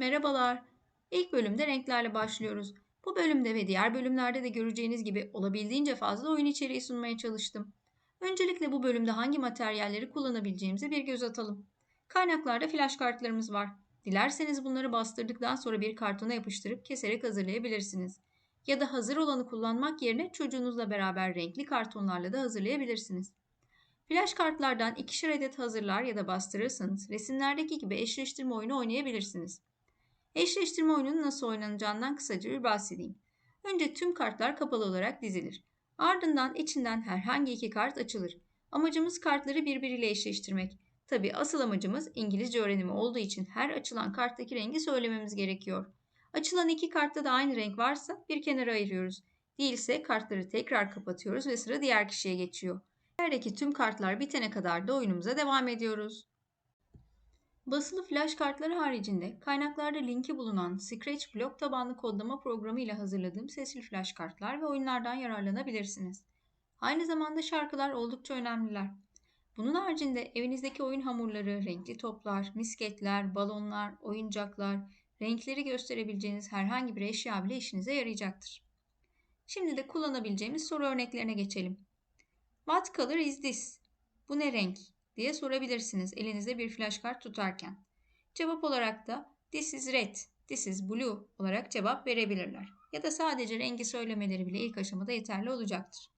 Merhabalar. İlk bölümde renklerle başlıyoruz. Bu bölümde ve diğer bölümlerde de göreceğiniz gibi olabildiğince fazla oyun içeriği sunmaya çalıştım. Öncelikle bu bölümde hangi materyalleri kullanabileceğimize bir göz atalım. Kaynaklarda flash kartlarımız var. Dilerseniz bunları bastırdıktan sonra bir kartona yapıştırıp keserek hazırlayabilirsiniz. Ya da hazır olanı kullanmak yerine çocuğunuzla beraber renkli kartonlarla da hazırlayabilirsiniz. Flash kartlardan ikişer adet hazırlar ya da bastırırsanız resimlerdeki gibi eşleştirme oyunu oynayabilirsiniz. Eşleştirme oyunun nasıl oynanacağından kısaca bir bahsedeyim. Önce tüm kartlar kapalı olarak dizilir. Ardından içinden herhangi iki kart açılır. Amacımız kartları birbiriyle eşleştirmek. Tabi asıl amacımız İngilizce öğrenimi olduğu için her açılan karttaki rengi söylememiz gerekiyor. Açılan iki kartta da aynı renk varsa bir kenara ayırıyoruz. Değilse kartları tekrar kapatıyoruz ve sıra diğer kişiye geçiyor. Yerdeki tüm kartlar bitene kadar da oyunumuza devam ediyoruz. Basılı flash kartları haricinde kaynaklarda linki bulunan Scratch blok tabanlı kodlama programı ile hazırladığım sesli flash kartlar ve oyunlardan yararlanabilirsiniz. Aynı zamanda şarkılar oldukça önemliler. Bunun haricinde evinizdeki oyun hamurları, renkli toplar, misketler, balonlar, oyuncaklar, renkleri gösterebileceğiniz herhangi bir eşya bile işinize yarayacaktır. Şimdi de kullanabileceğimiz soru örneklerine geçelim. What color is this? Bu ne renk? Diye sorabilirsiniz elinizde bir flash kart tutarken. Cevap olarak da this is red, this is blue olarak cevap verebilirler. Ya da sadece rengi söylemeleri bile ilk aşamada yeterli olacaktır.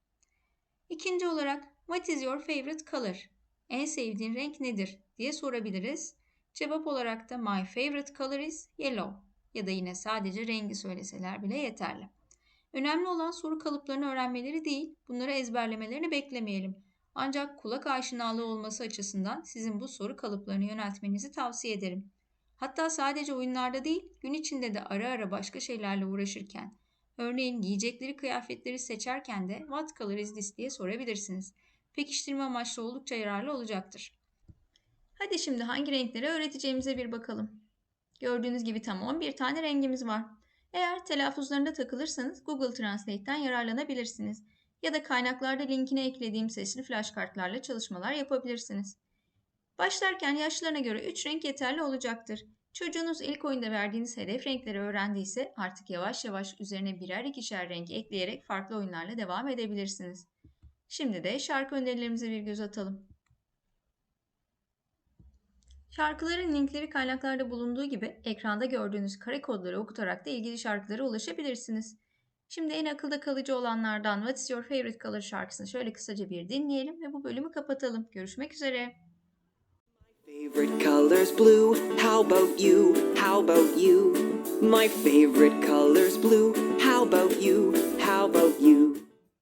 İkinci olarak what is your favorite color? En sevdiğin renk nedir? diye sorabiliriz. Cevap olarak da my favorite color is yellow ya da yine sadece rengi söyleseler bile yeterli. Önemli olan soru kalıplarını öğrenmeleri değil, bunları ezberlemelerini beklemeyelim. Ancak kulak aşinalığı olması açısından sizin bu soru kalıplarını yöneltmenizi tavsiye ederim. Hatta sadece oyunlarda değil, gün içinde de ara ara başka şeylerle uğraşırken, örneğin giyecekleri kıyafetleri seçerken de what color is this diye sorabilirsiniz. Pekiştirme amaçlı oldukça yararlı olacaktır. Hadi şimdi hangi renkleri öğreteceğimize bir bakalım. Gördüğünüz gibi tam 11 tane rengimiz var. Eğer telaffuzlarında takılırsanız Google Translate'ten yararlanabilirsiniz ya da kaynaklarda linkine eklediğim sesli flash kartlarla çalışmalar yapabilirsiniz. Başlarken yaşlarına göre 3 renk yeterli olacaktır. Çocuğunuz ilk oyunda verdiğiniz hedef renkleri öğrendiyse artık yavaş yavaş üzerine birer ikişer renk ekleyerek farklı oyunlarla devam edebilirsiniz. Şimdi de şarkı önerilerimize bir göz atalım. Şarkıların linkleri kaynaklarda bulunduğu gibi ekranda gördüğünüz kare kodları okutarak da ilgili şarkılara ulaşabilirsiniz. Şimdi en akılda kalıcı olanlardan What is your favorite color şarkısını şöyle kısaca bir dinleyelim ve bu bölümü kapatalım. Görüşmek üzere. Favorite color's blue. How about you? How about you? My favorite color's blue. How about you? How about you?